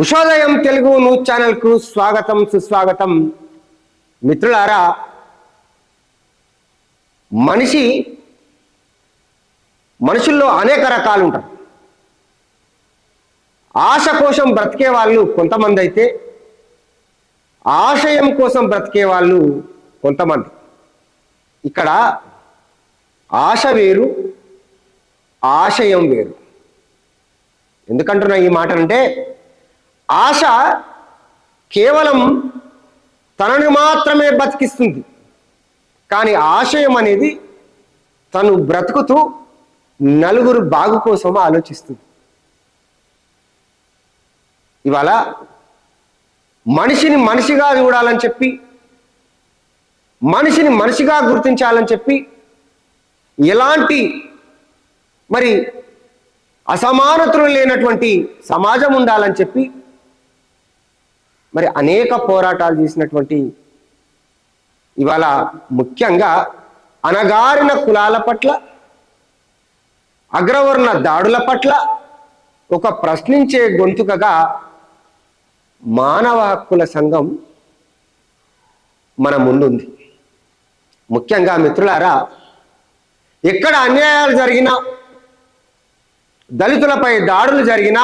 ఉషోదయం Telugu news ఛానల్కు స్వాగతం సుస్వాగతం. మిత్రులారా మనిషి మనుషుల్లో అనేక రకాలు ఉంటారు ఆశ కోసం బ్రతికే వాళ్ళు కొంతమంది అయితే ఆశయం కోసం బ్రతికే వాళ్ళు కొంతమంది. ఇక్కడ ఆశ వేరు ఆశయం వేరు. ఎందుకంటున్నా ఈ మాట అంటే ఆశ కేవలం తనని మాత్రమే బతికిస్తుంది. కానీ ఆశయం అనేది తను బ్రతుకుతూ నలుగురు బాగు కోసం ఆలోచిస్తుంది. ఇవాళ మనిషిని మనిషిగా చూడాలని చెప్పి మనిషిని మనిషిగా గుర్తించాలని చెప్పి ఎలాంటి మరి అసమానతలు లేనటువంటి సమాజం ఉండాలని చెప్పి మరి అనేక పోరాటాలు చేసినటువంటి ఇవాళ ముఖ్యంగా అనగారిన కులాల పట్ల అగ్రవర్ణ దాడుల పట్ల ఒక ప్రశ్నించే గొంతుకగా మానవ హక్కుల సంఘం మన ముందుంది. ముఖ్యంగా మిత్రులారా ఎక్కడ అన్యాయాలు జరిగినా దళితులపై దాడులు జరిగినా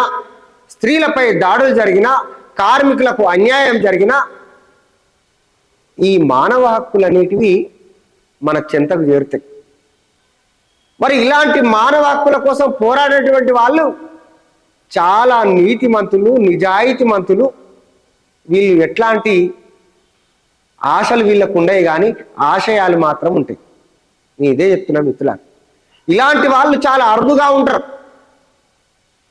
స్త్రీలపై దాడులు జరిగినా కార్మికులకు అన్యాయం జరిగినా ఈ మానవ హక్కులు అనేటివి మన చెంతకు చేరుతాయి. మరి ఇలాంటి మానవ హక్కుల కోసం పోరాడేటువంటి వాళ్ళు చాలా నీతిమంతులు నిజాయితీమంతులు. వీళ్ళు ఎట్లాంటి ఆశలు వీళ్ళకు ఉండవు కానీ ఆశయాలు మాత్రం ఉంటాయి. నేను ఇదే చెప్తున్నా మిత్రుల ఇలాంటి వాళ్ళు చాలా అరుదుగా ఉంటారు.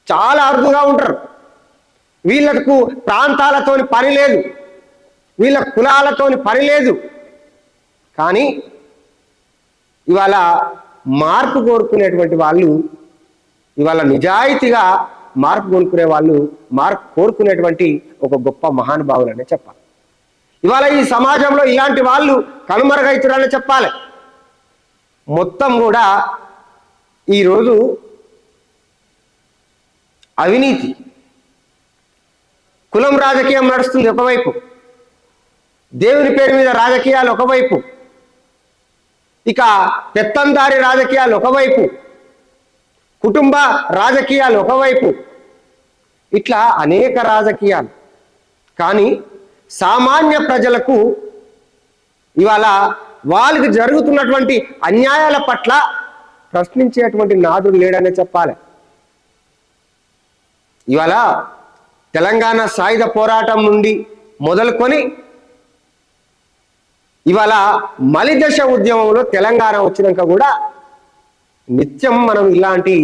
చాలా అరుదుగా ఉంటారు. వీళ్ళకు ప్రాంతాలతోని పని లేదు. వీళ్ళ కులాలతోని పని లేదు. కానీ ఇవాళ మార్పు కోరుకునేటువంటి వాళ్ళు ఇవాళ నిజాయితీగా మార్పు కోరుకునే వాళ్ళు మార్పు కోరుకునేటువంటి ఒక గొప్ప మహానుభావులనే చెప్పాలి. ఇవాళ ఈ సమాజంలో ఇలాంటి వాళ్ళు కనుమరుగైతురని చెప్పాలి. మొత్తం కూడా ఈరోజు అవినీతి. కులం రాజకీయం నడుస్తుంది ఒకవైపు. దేవుని పేరు మీద రాజకీయాలు ఒకవైపు. ఇక పెత్తందారి రాజకీయాలు ఒకవైపు. కుటుంబ రాజకీయాలు ఒకవైపు. ఇట్లా అనేక రాజకీయాలు. కానీ సామాన్య ప్రజలకు ఇవాళ వాళ్ళకి జరుగుతున్నటువంటి అన్యాయాల పట్ల ప్రశ్నించేటువంటి నాదుడు లేడనే చెప్పాలి. ఇవాళ తెలంగాణ సాయుధ పోరాటం నుండి మొదలుకొని ఇవాళ మలిదశ ఉద్యమంలో తెలంగాణ వచ్చినాక కూడా నిత్యం మనం ఇలాంటి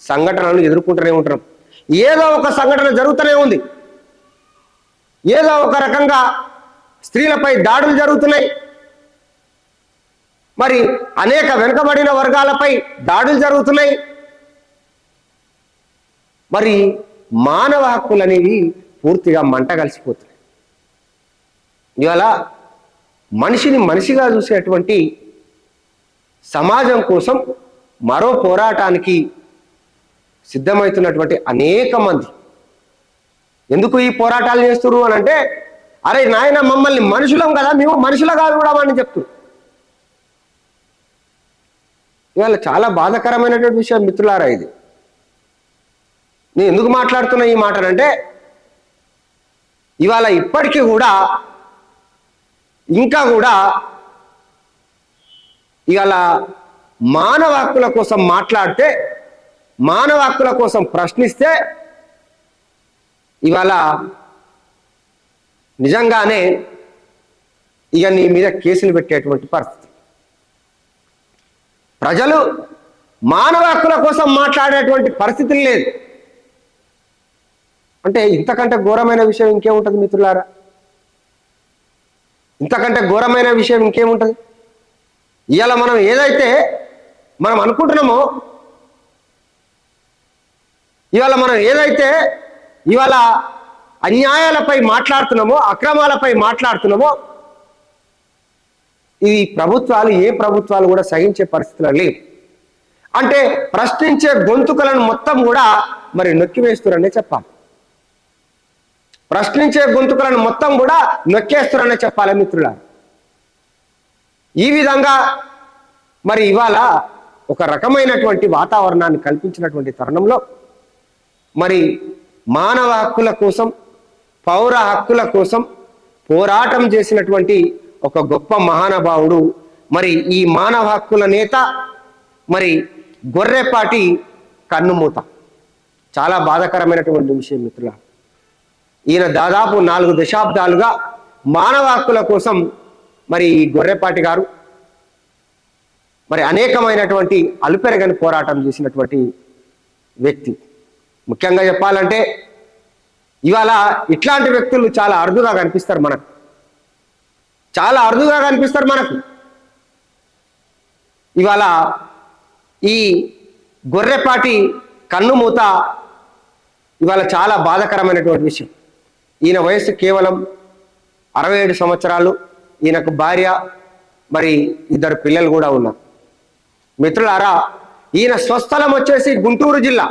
సంఘటనలు ఎదుర్కొంటూనే ఉంటాం ఏదో ఒక సంఘటన జరుగుతూనే ఉంది. ఏదో ఒక రకంగా స్త్రీలపై దాడులు జరుగుతున్నాయి. మరి అనేక వెనుకబడిన వర్గాలపై దాడులు జరుగుతున్నాయి. మరి మానవ హక్కులు అనేవి పూర్తిగా మంట కలిసిపోతున్నాయి. ఇవాళ మనిషిని మనిషిగా చూసేటువంటి సమాజం కోసం మరో పోరాటానికి సిద్ధమవుతున్నటువంటి అనేక మంది. ఎందుకు ఈ పోరాటాలు చేస్తున్నారు అని అంటే అరే నాయన మమ్మల్ని మనుషులం కదా మేము మనుషులుగా అని చెప్తున్నారు ఇవాళ చాలా బాధాకరమైనటువంటి విషయం మిత్రులారా ఇది. నేను ఎందుకు మాట్లాడుతున్నా ఈ మాటనంటే ఇవాళ ఇప్పటికీ కూడా ఇంకా కూడా ఇవాళ మానవ హక్కుల కోసం మాట్లాడితే మానవ హక్కుల కోసం ప్రశ్నిస్తే ఇవాళ నిజంగానే ఇక నీ మీద కేసులు పెట్టేటువంటి పరిస్థితి. ప్రజలు మానవ హక్కుల కోసం మాట్లాడేటువంటి పరిస్థితులు లేదు. అంటే ఇంతకంటే ఘోరమైన విషయం ఇంకేముంటుంది మిత్రులారా? ఇంతకంటే ఘోరమైన విషయం ఇంకేముంటుంది? ఇవాళ మనం ఏదైతే మనం అనుకుంటున్నామో ఇవాళ మనం ఏదైతే ఇవాళ అన్యాయాలపై మాట్లాడుతున్నామో అక్రమాలపై మాట్లాడుతున్నామో ఇది ప్రభుత్వాలు ఏ ప్రభుత్వాలు కూడా సహించే పరిస్థితులు లేవు. అంటే ప్రశ్నించే గొంతుకలను మొత్తం కూడా మరి నొక్కివేస్తున్నారనే చెప్పాలి. ప్రశ్నించే గొంతుకులను మొత్తం కూడా నొక్కేస్తున్నారని చెప్పాలి మిత్రుల ఈ విధంగా మరి ఇవాళ ఒక రకమైనటువంటి వాతావరణాన్ని కల్పించినటువంటి తరుణంలో మరి మానవ హక్కుల కోసం పౌర హక్కుల కోసం పోరాటం చేసినటువంటి ఒక గొప్ప మహానుభావుడు మరి ఈ మానవ హక్కుల నేత మరి గొర్రెపాటి కన్నుమూత. చాలా బాధాకరమైనటువంటి విషయం మిత్రుల ఈయన దాదాపు నాలుగు దశాబ్దాలుగా మానవ హక్కుల కోసం మరి ఈ గొర్రెపాటి గారు మరి అనేకమైనటువంటి అలుపెరగని పోరాటం చేసినటువంటి వ్యక్తి. ముఖ్యంగా చెప్పాలంటే ఇవాళ ఇట్లాంటి వ్యక్తులు చాలా అరుదుగా కనిపిస్తారు మనకు. చాలా అరుదుగా కనిపిస్తారు మనకు. ఇవాళ ఈ గొర్రెపాటి కన్నుమూత ఇవాళ చాలా బాధాకరమైనటువంటి విషయం. ఈయన వయసు కేవలం అరవై ఏడు సంవత్సరాలు. ఈయనకు భార్య మరి ఇద్దరు పిల్లలు కూడా ఉన్నారు. మిత్రులారా ఈయన స్వస్థలం వచ్చేసి గుంటూరు జిల్లా.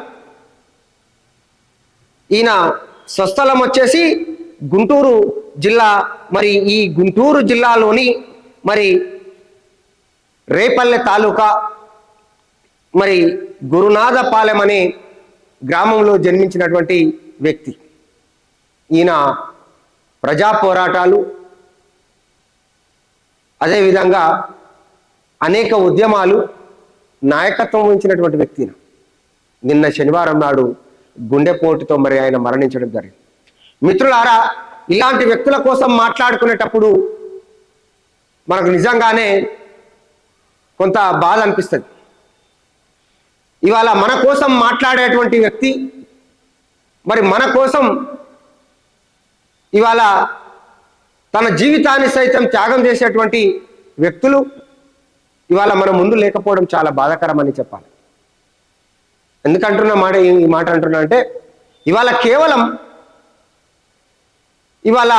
ఈయన స్వస్థలం వచ్చేసి గుంటూరు జిల్లా. మరి ఈ గుంటూరు జిల్లాలోని మరి రేపల్లె తాలూకా మరి గురునాథపాలెం అనే గ్రామంలో జన్మించినటువంటి వ్యక్తి. ఈయన ప్రజా పోరాటాలు అదేవిధంగా అనేక ఉద్యమాలు నాయకత్వం వహించినటువంటి వ్యక్తి నిన్న శనివారం నాడు గుండెపోటుతో మరి ఆయన మరణించడం జరిగింది. మిత్రులారా ఇలాంటి వ్యక్తుల కోసం మాట్లాడుకునేటప్పుడు మనకు నిజంగానే కొంత బాధ అనిపిస్తుంది. ఇవాళ మన కోసం మాట్లాడేటువంటి వ్యక్తి మరి మన కోసం ఇవాళ తన జీవితాన్ని సైతం త్యాగం చేసేటువంటి వ్యక్తులు ఇవాళ మన ముందు లేకపోవడం చాలా బాధాకరమని చెప్పాలి. ఎందుకంటున్న మాట ఈ మాట అంటున్నా అంటే ఇవాళ కేవలం ఇవాళ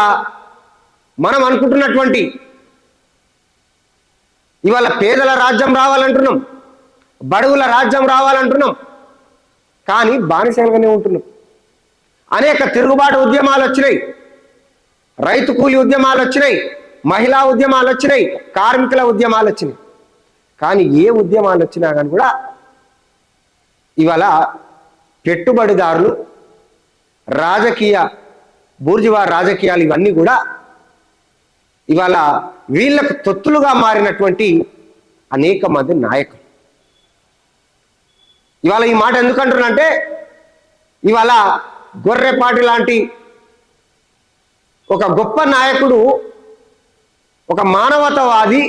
మనం అనుకుంటున్నటువంటి ఇవాళ పేదల రాజ్యం రావాలంటున్నాం బడుగుల రాజ్యం రావాలంటున్నాం కానీ బానిసలుగానే ఉంటున్నాం. అనేక తిరుగుబాటు ఉద్యమాలు వచ్చినాయి. రైతు కూలి ఉద్యమాలు వచ్చినాయి మహిళా ఉద్యమాలు వచ్చినాయి కార్మికుల ఉద్యమాలు వచ్చినాయి. కానీ ఏ ఉద్యమాలు వచ్చినా కానీ కూడా ఇవాళ పెట్టుబడిదారులు రాజకీయ బూర్జువా రాజకీయాలు ఇవన్నీ కూడా ఇవాళ వీళ్ళకు తొత్తులుగా మారినటువంటి అనేక మంది నాయకులు. ఇవాళ ఈ మాట ఎందుకంటున్నా అంటే ఇవాళ గొర్రెపాటి లాంటి ఒక గొప్ప నాయకుడు ఒక మానవతవాది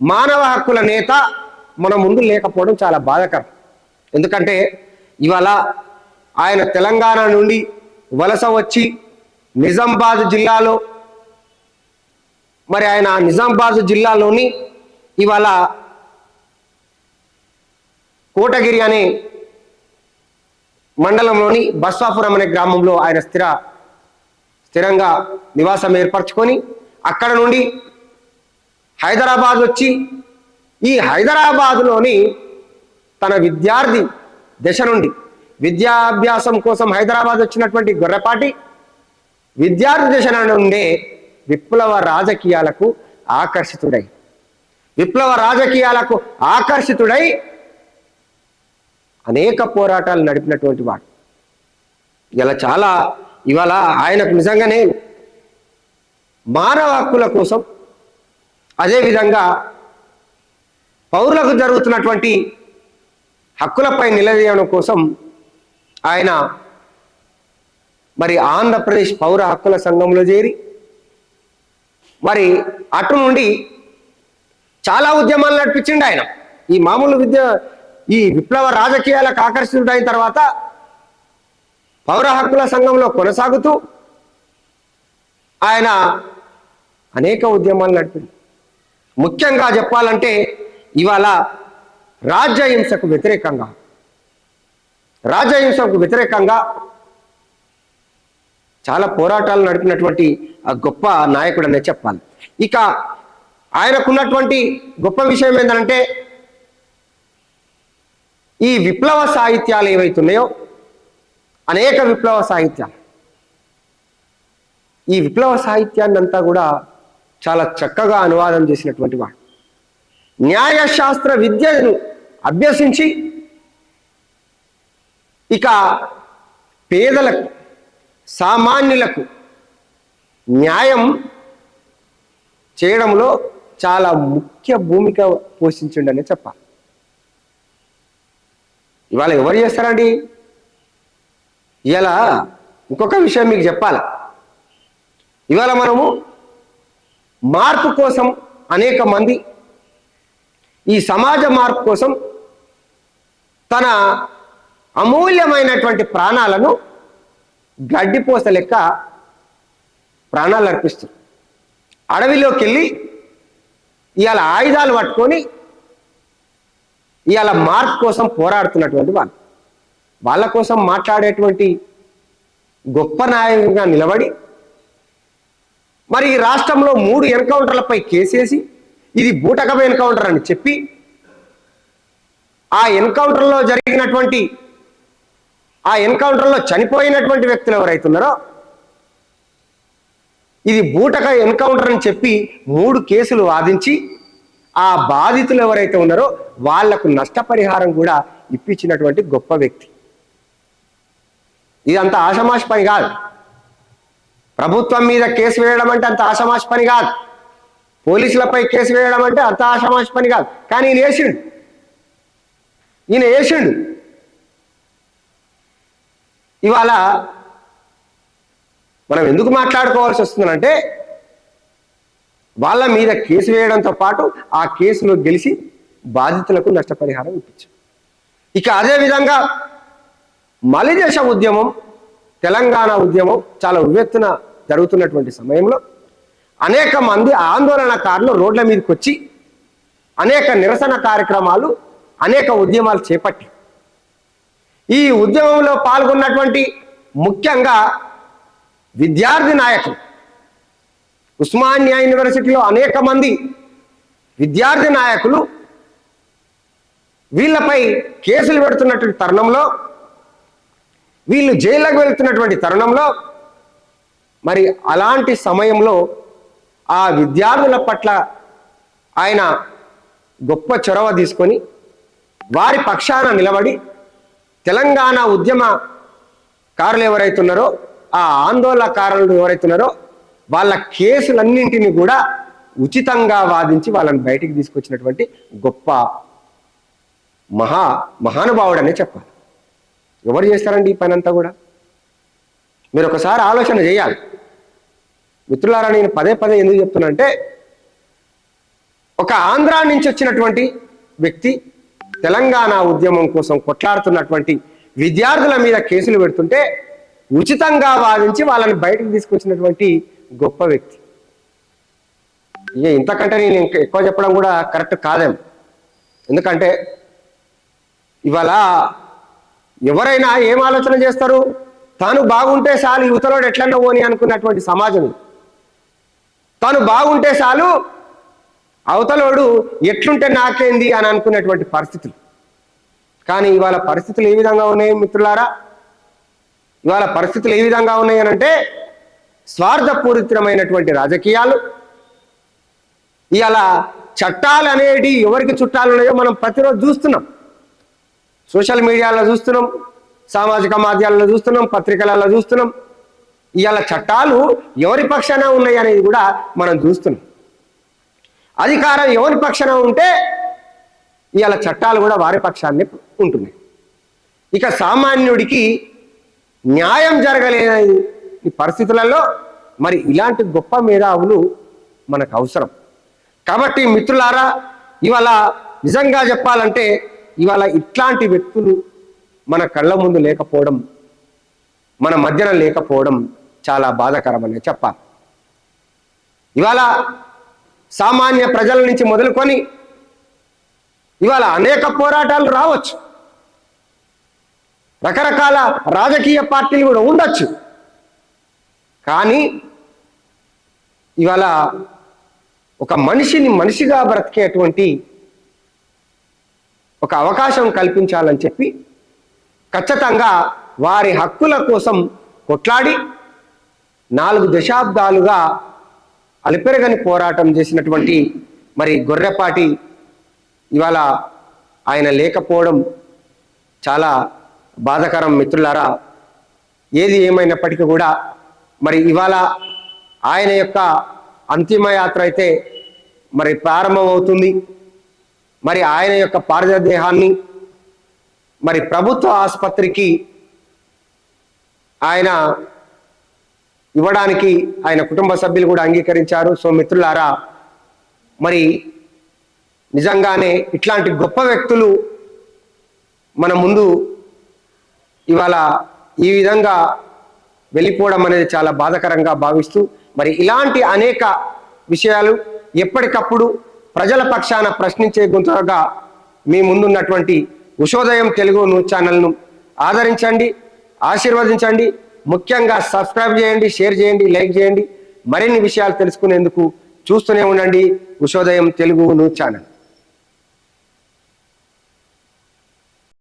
మానవ హక్కుల నేత మన ముందు లేకపోవడం చాలా బాధాకరం. ఎందుకంటే ఇవాళ ఆయన తెలంగాణ నుండి వలస వచ్చి నిజామాబాద్ జిల్లాలో మరి ఆయన నిజామాబాద్ జిల్లాలోని ఇవాళ కోటగిరి అనే మండలంలోని బస్వాపురం అనే గ్రామంలో ఆయన స్థిర స్థిరంగా నివాసం ఏర్పరచుకొని అక్కడ నుండి హైదరాబాద్ వచ్చి ఈ హైదరాబాద్లోని తన విద్యార్థి దశ నుండి విద్యాభ్యాసం కోసం హైదరాబాద్ వచ్చినటువంటి గొర్రెపాటి విద్యార్థి దశ నుండే విప్లవ రాజకీయాలకు ఆకర్షితుడై విప్లవ రాజకీయాలకు ఆకర్షితుడై అనేక పోరాటాలు నడిపినటువంటి వాడు. ఇలా చాలా ఇవాళ ఆయనకు నిజంగానే మానవ హక్కుల కోసం అదేవిధంగా పౌరులకు జరుగుతున్నటువంటి హక్కులపై నిలదీయడం కోసం ఆయన మరి ఆంధ్రప్రదేశ్ పౌర హక్కుల సంఘంలో చేరి మరి అటు నుండి చాలా ఉద్యమాలు నడిపించిండు ఆయన. ఈ మామూలు విద్య ఈ విప్లవ రాజకీయాలకు ఆకర్షితుడైన తర్వాత పౌర హక్కుల సంఘంలో కొనసాగుతూ ఆయన అనేక ఉద్యమాలు నడిపింది. ముఖ్యంగా చెప్పాలంటే ఇవాళ రాజ్యహింసకు వ్యతిరేకంగా రాజ్యహింసకు వ్యతిరేకంగా చాలా పోరాటాలు నడిపినటువంటి ఆ గొప్ప నాయకుడు అనే చెప్పాలి. ఇక ఆయనకున్నటువంటి గొప్ప విషయం ఏంటంటే ఈ విప్లవ సాహిత్యాలు ఏవైతున్నాయో అనేక విప్లవ సాహిత్యాలు. ఈ విప్లవ సాహిత్యాన్ని అంతా కూడా చాలా చక్కగా అనువాదం చేసినటువంటి వాడు. న్యాయశాస్త్ర విద్యను అభ్యసించి ఇక పేదలకు సామాన్యులకు న్యాయం చేయడంలో చాలా ముఖ్య భూమిక పోషించిండనే చెప్పాలి. ఇవాళ ఎవరు చేస్తారండి? ఇలా ఇంకొక విషయం మీకు చెప్పాలి. ఇవాళ మనము మార్పు కోసం అనేక మంది ఈ సమాజ మార్పు కోసం తన అమూల్యమైనటువంటి ప్రాణాలను గడ్డిపోస లెక్క ప్రాణాలు అర్పిస్తారు అడవిలోకి వెళ్ళి ఇవాళ ఆయుధాలు పట్టుకొని ఇవాళ మార్పు కోసం పోరాడుతున్నటువంటి వాళ్ళు. వాళ్ళ కోసం మాట్లాడేటువంటి గొప్ప నాయకుగా నిలబడి మరి ఈ రాష్ట్రంలో మూడు ఎన్కౌంటర్లపై కేసేసి ఇది బూటకం ఎన్కౌంటర్ అని చెప్పి ఆ ఎన్కౌంటర్లో జరిగినటువంటి ఆ ఎన్కౌంటర్లో చనిపోయినటువంటి వ్యక్తులు ఎవరైతున్నారో ఇది బూటక ఎన్కౌంటర్ అని చెప్పి మూడు కేసులు వాదించి ఆ బాధితులు ఎవరైతే ఉన్నారో వాళ్ళకు నష్టపరిహారం కూడా ఇప్పించినటువంటి గొప్ప వ్యక్తి. ఇదంతా ఆషమాష పని కాదు. ప్రభుత్వం మీద కేసు వేయడం అంటే అంత ఆషమాష పని కాదు. పోలీసులపై కేసు వేయడం అంటే అంత ఆషమాష పని కాదు. కానీ ఈయన వేసిండు ఈయన వేసిండు ఇవాళ మనం ఎందుకు మాట్లాడుకోవాల్సి వస్తుందంటే వాళ్ళ మీద కేసు వేయడంతో పాటు ఆ కేసులో గెలిచి బాధితులకు నష్టపరిహారం ఇప్పించాం ఇక అదే విధంగా మలిదేశ ఉద్యమం తెలంగాణ ఉద్యమం చాలా ఉవ్వెత్తున జరుగుతున్నటువంటి సమయంలో అనేక మంది ఆందోళనకారులు రోడ్ల మీదకి వచ్చి అనేక నిరసన కార్యక్రమాలు అనేక ఉద్యమాలు చేపట్టి ఈ ఉద్యమంలో పాల్గొన్నటువంటి ముఖ్యంగా విద్యార్థి నాయకులు ఉస్మానియా యూనివర్సిటీలో అనేక మంది విద్యార్థి నాయకులు వీళ్ళపై కేసులు పెడుతున్నటువంటి తరుణంలో వీళ్ళు జైల్లోకి వెళ్తున్నటువంటి తరుణంలో మరి అలాంటి సమయంలో ఆ విద్యార్థుల పట్ల ఆయన గొప్ప చొరవ తీసుకొని వారి పక్షాన నిలబడి తెలంగాణ ఉద్యమ కారులు ఎవరైతున్నారో ఆ ఆందోళనకారులు ఎవరైతున్నారో వాళ్ళ కేసులన్నింటినీ కూడా ఉచితంగా వాదించి వాళ్ళని బయటికి తీసుకొచ్చినటువంటి గొప్ప మహా మహానుభావుడనే చెప్పాలి. ఎవరు చేస్తారండి ఈ పని అంతా కూడా? మీరు ఒకసారి ఆలోచన చేయాలి. మిత్రులారా నేను పదే పదే ఎందుకు చెప్తున్నానంటే ఒక ఆంధ్రా నుంచి వచ్చినటువంటి వ్యక్తి తెలంగాణ ఉద్యమం కోసం కొట్లాడుతున్నటువంటి విద్యార్థుల మీద కేసులు పెడుతుంటే ఉచితంగా వాదించి వాళ్ళని బయటకు తీసుకొచ్చినటువంటి గొప్ప వ్యక్తి. ఇక ఇంతకంటే నేను ఇంకా ఎక్కువ చెప్పడం కూడా కరెక్ట్ కాదేమో. ఎందుకంటే ఇవాళ ఎవరైనా ఏం ఆలోచన చేస్తారు? తాను బాగుంటే చాలు యువతలోడు ఎట్లన్నా పోని అనుకున్నటువంటి సమాజం. తాను బాగుంటే చాలు అవతలోడు ఎట్లుంటే నాకేంది అని అనుకున్నటువంటి పరిస్థితులు. కానీ ఇవాళ పరిస్థితులు ఏ విధంగా ఉన్నాయి మిత్రులారా? ఇవాళ పరిస్థితులు ఏ విధంగా ఉన్నాయి అని అంటే స్వార్థపూరితమైనటువంటి రాజకీయాలు. ఇవాళ చట్టాలు అనేటి ఎవరికి చుట్టాలు ఉన్నాయో మనం ప్రతిరోజు చూస్తున్నాం. సోషల్ మీడియాలో చూస్తున్నాం సామాజిక మాధ్యమాల్లో చూస్తున్నాం పత్రికలలో చూస్తున్నాం. ఇవాళ చట్టాలు ఎవరి పక్షాన ఉన్నాయి అనేది కూడా మనం చూస్తున్నాం. అధికారం ఎవరి పక్షాన ఉంటే ఇవాళ చట్టాలు కూడా వారి పక్షాన్ని ఉంటున్నాయి. ఇక సామాన్యుడికి న్యాయం జరగలేని ఈ పరిస్థితులలో మరి ఇలాంటి గొప్ప మేధావులు మనకు అవసరం. కాబట్టి మిత్రులారా ఇవాళ నిజంగా చెప్పాలంటే ఇవాళ ఇట్లాంటి వ్యక్తులు మన కళ్ళ ముందు లేకపోవడం మన మధ్యన లేకపోవడం చాలా బాధాకరమనే చెప్పాలి. ఇవాళ సామాన్య ప్రజల నుంచి మొదలుకొని ఇవాళ అనేక పోరాటాలు రావచ్చు. రకరకాల రాజకీయ పార్టీలు కూడా ఉండొచ్చు. కానీ ఇవాళ ఒక మనిషిని మనిషిగా బ్రతికేటువంటి ఒక అవకాశం కల్పించాలని చెప్పి ఖచ్చితంగా వారి హక్కుల కోసం కొట్లాడి నాలుగు దశాబ్దాలుగా అలిపెరగని పోరాటం చేసినటువంటి మరి గొర్రెపాటి ఇవాళ ఆయన లేకపోవడం చాలా బాధాకరం మిత్రులారా. ఏది ఏమైనప్పటికీ కూడా మరి ఇవాళ ఆయన యొక్క అంతిమయాత్ర అయితే మరి ప్రారంభమవుతుంది. మరి ఆయన యొక్క పార్థ దేహాన్ని మరి ప్రభుత్వ ఆసుపత్రికి ఆయన ఇవ్వడానికి ఆయన కుటుంబ సభ్యులు కూడా అంగీకరించారు. సో మిత్రులారా మరి నిజంగానే ఇట్లాంటి గొప్ప వ్యక్తులు మన ముందు ఇవాళ ఈ విధంగా వెళ్ళిపోవడం అనేది చాలా బాధాకరంగా భావిస్తూ మరి ఇలాంటి అనేక విషయాలు ఎప్పటికప్పుడు ప్రజల పక్షాన ప్రశ్నించే గుంతగా మీ ముందున్నటువంటి ఉషోదయం తెలుగు న్యూస్ ఛానల్ను ఆదరించండి ఆశీర్వదించండి ముఖ్యంగా సబ్స్క్రైబ్ చేయండి షేర్ చేయండి లైక్ చేయండి. మరిన్ని విషయాలు తెలుసుకునేందుకు చూస్తూనే ఉండండి ఉషోదయం తెలుగు న్యూస్ ఛానల్.